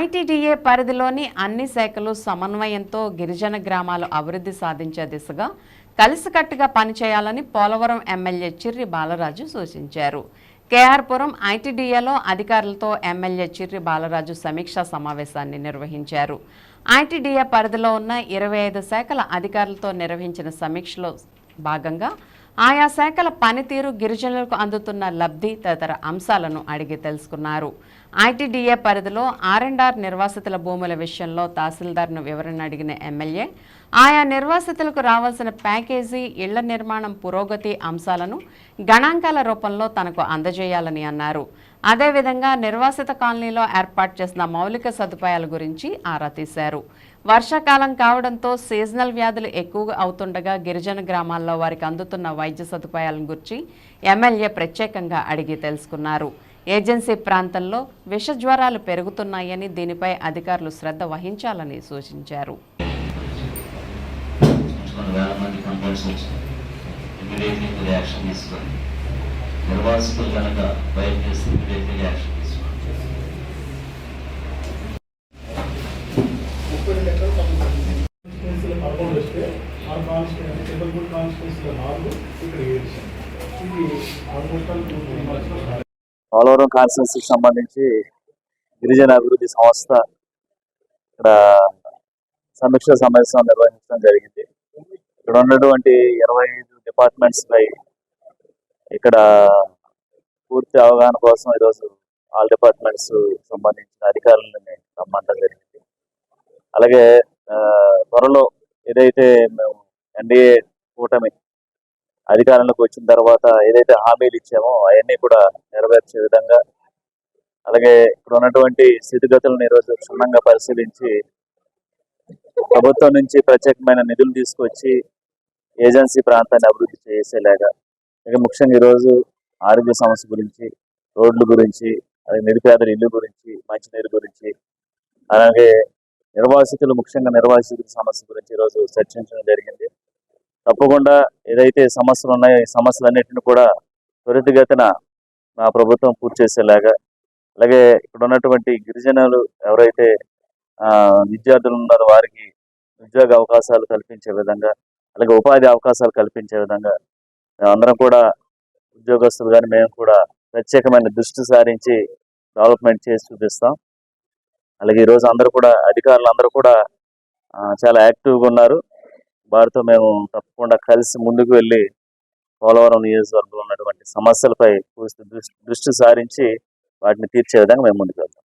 ITDA పరిధిలోని అన్ని శాఖలు సమన్వయంతో గిరిజన గ్రామాలు అభివృద్ధి సాధించే దిశగా కలిసికట్టుగా పనిచేయాలని పోలవరం ఎమ్మెల్యే చిర్రి బాలరాజు సూచించారు. కేఆర్పురం ఐటీడీఏలో అధికారులతో ఎమ్మెల్యే చిర్రి బాలరాజు సమీక్షా సమావేశాన్ని నిర్వహించారు. ఐటీడీఏ పరిధిలో ఉన్న ఇరవై ఐదు శాఖల అధికారులతో నిర్వహించిన సమీక్షలో భాగంగా ఆయా శాఖల పనితీరు గిరిజనులకు అందుతున్న లబ్ధి తదితర అంశాలను అడిగి తెలుసుకున్నారు. ఐటీడీఏ పరిధిలో ఆర్ఎండ్ఆర్ నిర్వాసితుల భూముల విషయంలో తహసీల్దార్ను వివరణ అడిగిన ఎమ్మెల్యే ఆయా నిర్వాసితులకు రావాల్సిన ప్యాకేజీ ఇళ్ళ నిర్మాణం పురోగతి అంశాలను గణాంకాల రూపంలో తనకు అందజేయాలని అన్నారు. అదేవిధంగా నిర్వాసిత కాలనీలో ఏర్పాటు చేసిన మౌలిక సదుపాయాల గురించి ఆరా తీశారు. వర్షాకాలం కావడంతో సీజనల్ వ్యాధులు ఎక్కువగా అవుతుండగా గిరిజన గ్రామాల్లో వారికి అందుతున్న వైద్య సదుపాయాలను గురించి ఎమ్మెల్యే ప్రత్యేకంగా అడిగి తెలుసుకున్నారు. ఏజెన్సీ ప్రాంతంలో విష జ్వరాలు పెరుగుతున్నాయని దీనిపై అధికారులు శ్రద్ధ వహించాలని సూచించారు. ఇమీడియట్లీ యాక్షన్ నిర్వాసితులు కనుక బయట చేస్తే కాన్స్టిట్యున్సీ చెంబల్పూర్ కాన్స్టిట్యూన్సీలో నాలుగు ఇక్కడ ఏడు ఇది almost all two three months Polavaram కాన్స్టిట్యూన్సీకి సంబంధించి గిరిజన అభివృద్ధి సంస్థ ఇక్కడ సమీక్ష సమావేశం నిర్వహించడం జరిగింది. ఇక్కడ ఉన్నటువంటి ఇరవై ఐదు డిపార్ట్మెంట్స్ పై ఇక్కడ పూర్తి అవగాహన కోసం ఈరోజు ఆల్ డిపార్ట్మెంట్స్ సంబంధించిన అధికారులని రమ్మంటం జరిగింది. అలాగే త్వరలో ఏదైతే మేము ఎన్డీఏ కూటమి అధికారంలోకి వచ్చిన తర్వాత ఏదైతే హామీలు ఇచ్చామో అవన్నీ కూడా నెరవేర్చే విధంగా అలాగే ఇక్కడ ఉన్నటువంటి స్థితిగతులను ఈరోజు క్షుణ్ణంగా పరిశీలించి ప్రభుత్వం నుంచి ప్రత్యేకమైన నిధులు తీసుకొచ్చి ఏజెన్సీ ప్రాంతాన్ని అభివృద్ధి చేసేలాగా ఇక ముఖ్యంగా ఈరోజు ఆరోగ్య సమస్య గురించి రోడ్ల గురించి అలాగే నిరుపేదల ఇల్లు గురించి మంచినీరు గురించి అలాగే నిర్వాసితులు ముఖ్యంగా నిర్వాసితుల సమస్య గురించి ఈరోజు చర్చించడం జరిగింది. తప్పకుండా ఏదైతే సమస్యలు ఉన్నాయో ఈ సమస్యలన్నింటినీ కూడా త్వరితగతిన మా ప్రభుత్వం పూర్తి చేసేలాగా అలాగే ఇక్కడ ఉన్నటువంటి గిరిజనులు ఎవరైతే విద్యార్థులు ఉన్నారో వారికి ఉద్యోగ అవకాశాలు కల్పించే విధంగా అలాగే ఉపాధి అవకాశాలు కల్పించే విధంగా అందరం కూడా ఉద్యోగస్తులు కానీ మేము కూడా ప్రత్యేకమైన దృష్టి సారించి డెవలప్మెంట్ చేసి చూపిస్తాం. అలాగే ఈరోజు అందరూ కూడా అధికారులు అందరూ కూడా చాలా యాక్టివ్గా ఉన్నారు. వారితో మేము తప్పకుండా కలిసి ముందుకు వెళ్ళి పోలవరం నియోజకవర్గంలో ఉన్నటువంటి సమస్యలపై దృష్టి దృష్టి సారించి వాటిని తీర్చే విధంగా మేము ముందుకు వెళ్తాం.